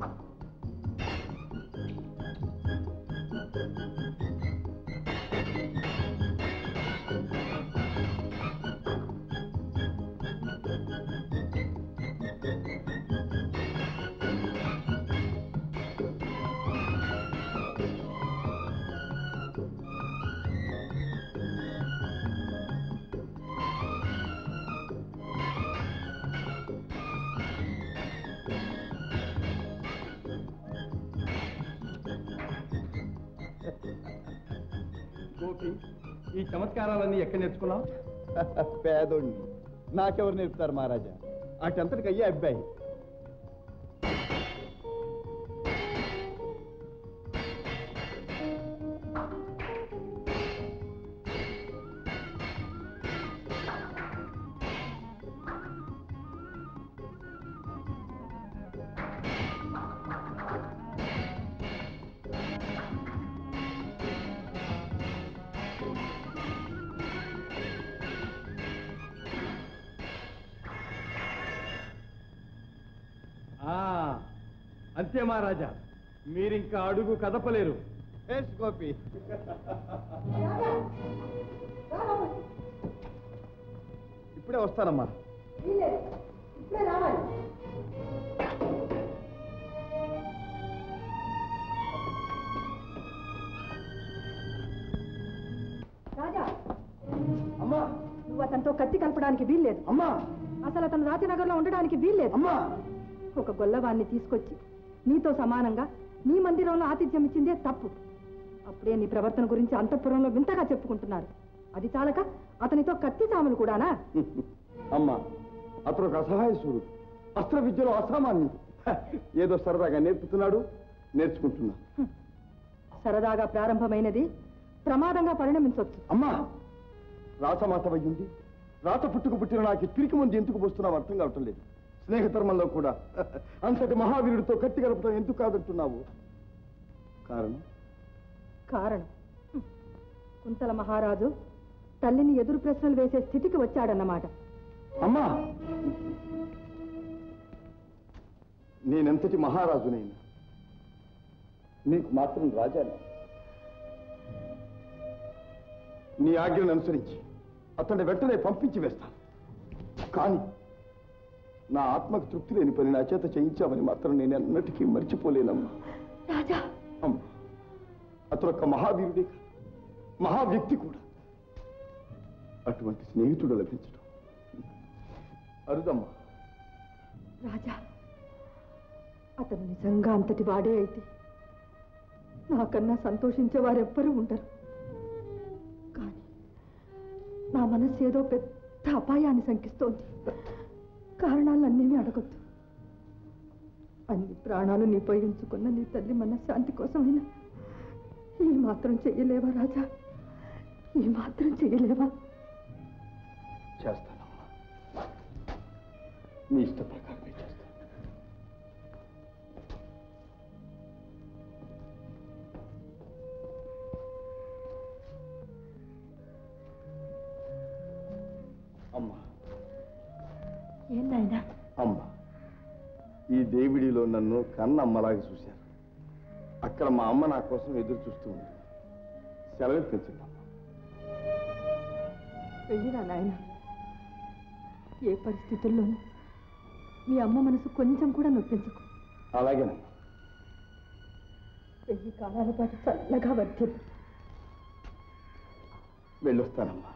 Thank you. Gopi ఈ చమత్కారాలన్నీ ఎక్కడ నేర్చుకున్నావు? పేదోడిని. నాకెవరు నేర్పుతారు మహారాజా? అటంతటికి అయ్యే అబ్బాయి అంతే మహారాజా. మీరింకా అడుగు కదపలేరు. ఎస్ గోపి ఇప్పుడే వస్తానమ్మా. అమ్మా. నువ్వు అతనితో కత్తి కలపడానికి వీల్లేదు. అమ్మా. అసలు అతను రాజనగర్లో ఉండడానికి వీల్లేదు. అమ్మా. ఒక గొల్లవాణ్ణి తీసుకొచ్చి నీతో సమానంగా నీ మందిరంలో ఆతిథ్యం ఇచ్చిందే తప్పు. అప్పుడే నీ ప్రవర్తన గురించి అంతఃపురంలో వింతగా చెప్పుకుంటున్నారు. అది చాలక అతనితో కత్తి సాములు కూడానా? అమ్మా అతను ఒక అసహాయ సూర్యుడు అస్త్ర విద్యలో అసామాన్యం హ, ఏదో సరదాగా నేర్పుతున్నాడు నేర్చుకుంటున్నా. సరదాగా ప్రారంభమైనది ప్రమాదంగా పరిణమించవచ్చు అమ్మా రాసమాత వయ్యుంది. రాత పుట్టుకు పుట్టిన నాకు పిరికి ముందు ఎందుకు పోస్తున్నావు అర్థం కావటం లేదు. స్నేహధర్మంలో కూడా. అంతటి మహావీరుడితో కత్తి కలపడం ఎందుకు కాదంటున్నావు? కారణం? కారణం. కుంతల మహారాజు తల్లిని ఎదురు ప్రశ్నలు వేసే స్థితికి వచ్చాడన్నమాట. అమ్మా! నేనెంతటి మహారాజునైనా? నీకు మాత్రం రాజాను. నీ ఆజ్ఞను అనుసరించి అతన్ని వెంటనే పంపించి వేస్తాను. కానీ నా ఆత్మకు తృప్తి లేని పని నా చేత చేయించామని మాత్రం నేను ఎన్నటికీ మర్చిపోలేనమ్మా. రాజా! అమ్మా అతను ఒక మహావీరుడే కాదు, మహా వ్యక్తి కూడా. అటువంటి స్నేహితుడు లభించడం. అరుదమ్మా. రాజా అతను నిజంగా అంతటి వాడే అయితే నాకన్నా సంతోషించే వారెవ్వరూ ఉండరు. కానీ నా మనస్సు ఏదో పెద్ద అపాయాన్ని శంకిస్తోంది. కారణాలన్నేమీ అడగొద్దు. అన్ని ప్రాణాలు నీపై ఉంచుకున్న నీ తల్లి మనశ్శాంతి కోసమైనా ఈ మాత్రం చెయ్యలేవా రాజా? ఈ మాత్రం చెయ్యలేవా? చేస్తానమ్మా. నీ ఇష్ట ఏందైనా? అమ్మ ఈ దేవుడిలో నన్ను కన్న అమ్మలాగా చూశారు. అక్కడ మా అమ్మ నా కోసం ఎదురు చూస్తూ ఉంది. సెలవిప్పించండి అమ్మ వెళ్ళిరా నాయన. ఏ పరిస్థితుల్లోనూ మీ అమ్మ మనసు కొంచెం కూడా నొప్పించకు. అలాగేనమ్మా. వెయ్యి కాలాల పాటు చల్లగా వర్ధిల్లు. వెళ్ళొస్తానమ్మా.